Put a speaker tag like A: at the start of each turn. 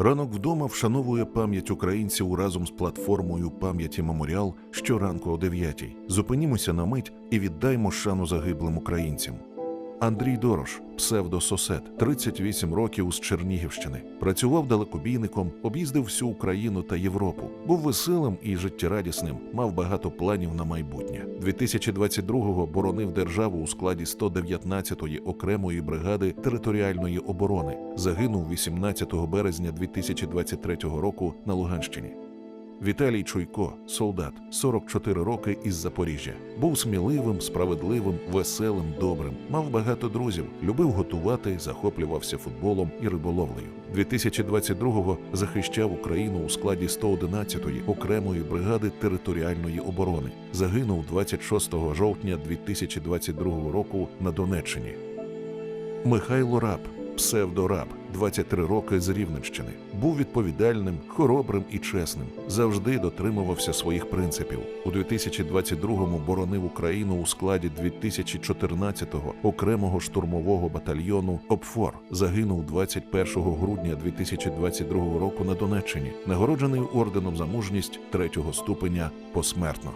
A: Ранок вдома вшановує пам'ять українців разом з платформою пам'яті Меморіал щоранку о 9 Зупинімося на мить і віддаймо шану загиблим українцям. Андрій Дорош, псевдо Сосед, 38 років з Чернігівщини. Працював далекобійником, об'їздив всю Україну та Європу. Був веселим і життєрадісним, мав багато планів на майбутнє. 2022-го боронив державу у складі 119-ї окремої бригади територіальної оборони. Загинув 18 березня 2023 року на Луганщині. Віталій Чуйко, солдат, 44 роки із Запоріжжя. Був сміливим, справедливим, веселим, добрим. Мав багато друзів, любив готувати, захоплювався футболом і риболовлею. 2022-го захищав Україну у складі 111-ї окремої бригади територіальної оборони. Загинув 26 жовтня 2022 року на Донеччині. Михайло Раб, псевдораб, 23 роки з Рівненщини. Був відповідальним, хоробрим і чесним. Завжди дотримувався своїх принципів. У 2022-му боронив Україну у складі 2014-го окремого штурмового батальйону ОПФОР. Загинув 21 грудня 2022 року на Донеччині, нагороджений орденом за мужність третього ступеня посмертно.